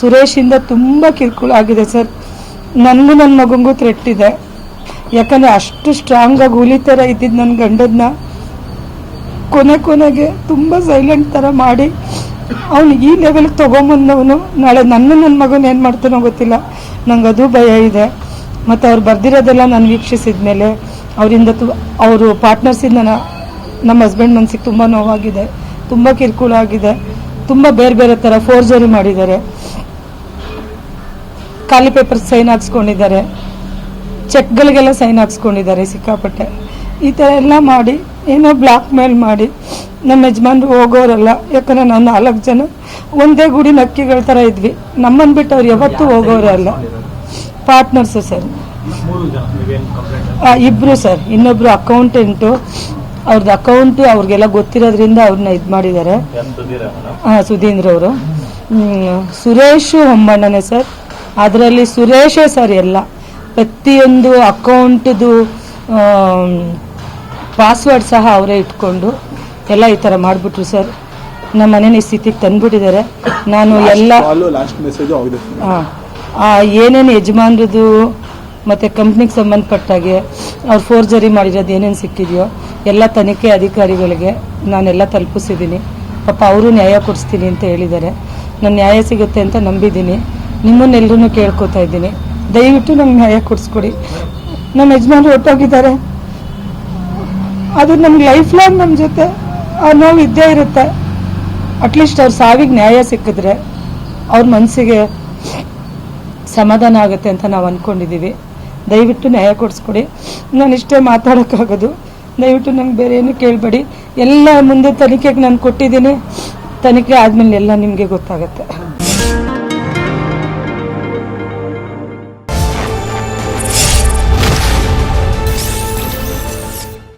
ಸುರೇಶಿಂದ ತುಂಬ ಕಿರುಕುಳ ಆಗಿದೆ ಸರ್. ನನಗೂ ನನ್ನ ಥ್ರೆಟ್ ಇದೆ. ಯಾಕಂದರೆ ಅಷ್ಟು ಸ್ಟ್ರಾಂಗಾಗಿ ಹುಲಿ ಥರ ಇದ್ದಿದ್ದು ನನ್ನ ಗಂಡದನ್ನ ಕೊನೆ ಕೊನೆಗೆ ತುಂಬ ಸೈಲೆಂಟ್ ಥರ ಮಾಡಿ ಅವನು ಈ ಲೆವೆಲ್ಗೆ ತೊಗೊಂಬಂದವನು ನಾಳೆ ನನ್ನ ನನ್ನ ಮಗನ ಏನು ಮಾಡ್ತಾನೋ ಗೊತ್ತಿಲ್ಲ. ನಂಗೆ ಅದು ಭಯ ಇದೆ. ಮತ್ತು ಅವ್ರು ಬರ್ದಿರೋದೆಲ್ಲ ನಾನು ವೀಕ್ಷಿಸಿದ ಮೇಲೆ ಅವರಿಂದ ತು, ಅವರು ಪಾರ್ಟ್ನರ್ಸಿಂದ ನಾನು ನಮ್ಮ ಹಸ್ಬೆಂಡ್ ಮನ್ಸಿಗೆ ತುಂಬ ನೋವಾಗಿದೆ. ತುಂಬ ಕಿರುಕುಳ ಆಗಿದೆ. ತುಂಬ ಬೇರೆ ಬೇರೆ ಥರ ಫೋರ್ಜರಿ ಮಾಡಿದ್ದಾರೆ. ಖಾಲಿ ಪೇಪರ್ ಸೈನ್ ಹಾಕ್ಸ್ಕೊಂಡಿದ್ದಾರೆ. ಚೆಕ್ಗಳಿಗೆಲ್ಲ ಸೈನ್ ಹಾಕ್ಸ್ಕೊಂಡಿದ್ದಾರೆ ಸಿಕ್ಕಾಪಟ್ಟೆ. ಈ ಥರ ಎಲ್ಲ ಮಾಡಿ ಏನೋ ಬ್ಲಾಕ್ ಮೇಲ್ ಮಾಡಿ ನಮ್ಮ ಯಜಮಾನ್ರು ಹೋಗೋರಲ್ಲ ಯಾಕಂದ್ರೆ ನಾವು ನಾಲ್ಕು ಜನ ಒಂದೇ ಗುಡಿ ನಕ್ಕಿಗಳ ಥರ ಇದ್ವಿ. ನಮ್ಮನ್ನು ಬಿಟ್ಟು ಅವ್ರು ಯಾವತ್ತೂ ಹೋಗೋರೇ ಅಲ್ಲ. Partners sir. ಇಬ್ಬರು ಸರ್. ಇನ್ನೊಬ್ರು ಅಕೌಂಟೆಂಟು ಅವ್ರದ್ದು ಅಕೌಂಟು ಅವ್ರಿಗೆಲ್ಲ ಗೊತ್ತಿರೋದ್ರಿಂದ ಅವ್ರನ್ನ ಇದು ಮಾಡಿದ್ದಾರೆ. ಹಾಂ ಸುಧೀಂದ್ರ ಅವರು? ಸುರೇಶ್ ಹೊಂಬಣ್ಣನೇ ಸರ್. ಅದರಲ್ಲಿ ಸುರೇಶೇ ಸರ್ ಎಲ್ಲ ಪ್ರತಿಯೊಂದು ಅಕೌಂಟ್ದು ಪಾಸ್ವರ್ಡ್ ಸಹ ಅವರೇ ಇಟ್ಕೊಂಡು ಎಲ್ಲ ಈ ಥರ ಮಾಡಿಬಿಟ್ರು ಸರ್. ನಮ್ಮ ಮನೇನ ಈ ಸ್ಥಿತಿಗೆ ತಂದ್ಬಿಟ್ಟಿದ್ದಾರೆ. ನಾನು ಎಲ್ಲ ಏನೇನು ಯಜಮಾನ್ರದ್ದು ಮತ್ತು ಕಂಪ್ನಿಗೆ ಸಂಬಂಧಪಟ್ಟಾಗೆ ಅವ್ರು ಫೋರ್ಜರಿ ಮಾಡಿರೋದು ಏನೇನು ಸಿಕ್ಕಿದೆಯೋ ಎಲ್ಲ ತನಿಖೆ ಅಧಿಕಾರಿಗಳಿಗೆ ನಾನೆಲ್ಲ ತಲುಪಿಸಿದ್ದೀನಿ. ಪಾಪ ಅವರು ನ್ಯಾಯ ಕೊಡಿಸ್ತೀನಿ ಅಂತ ಹೇಳಿದ್ದಾರೆ. ನಾನು ನ್ಯಾಯ ಸಿಗುತ್ತೆ ಅಂತ ನಂಬಿದ್ದೀನಿ. ನಿಮ್ಮನ್ನೆಲ್ಲರೂ ಕೇಳ್ಕೊತಾ ಇದ್ದೀನಿ. ದಯವಿಟ್ಟು ನಮ್ಗೆ ನ್ಯಾಯ ಕೊಡಿಸ್ಕೊಡಿ. ನಮ್ಮ ಯಜಮಾನ್ರು ಹೊಟ್ಟೋಗಿದ್ದಾರೆ ಅದು ನಮ್ಗೆ ಲೈಫ್ ಲಾಂಗ್ ನಮ್ಮ ಜೊತೆ ಆ ನೋವು ಇದ್ದೇ ಇರುತ್ತೆ. ಅಟ್ಲೀಸ್ಟ್ ಅವ್ರ ಸಾವಿಗೆ ನ್ಯಾಯ ಸಿಕ್ಕಿದ್ರೆ ಅವ್ರ ಮನಸ್ಸಿಗೆ ಸಮಾಧಾನ ಆಗುತ್ತೆ ಅಂತ ನಾವು ಅಂದ್ಕೊಂಡಿದ್ದೀವಿ ದಯವಿಟ್ಟು ನ್ಯಾಯ ಕೊಡಿಸ್ಕೊಡಿ. ನಾನು ಇಷ್ಟೇ ಮಾತಾಡೋಕ್ಕಾಗೋದು. ದಯವಿಟ್ಟು ನಂಗೆ ಬೇರೆ ಏನು ಕೇಳಬೇಡಿ. ಎಲ್ಲ ಮುಂದೆ ತನಿಖೆಗೆ ನಾನು ಕೊಟ್ಟಿದ್ದೀನಿ. ತನಿಖೆ ಆದಮೇಲೆ ಎಲ್ಲ ನಿಮಗೆ ಗೊತ್ತಾಗುತ್ತೆ.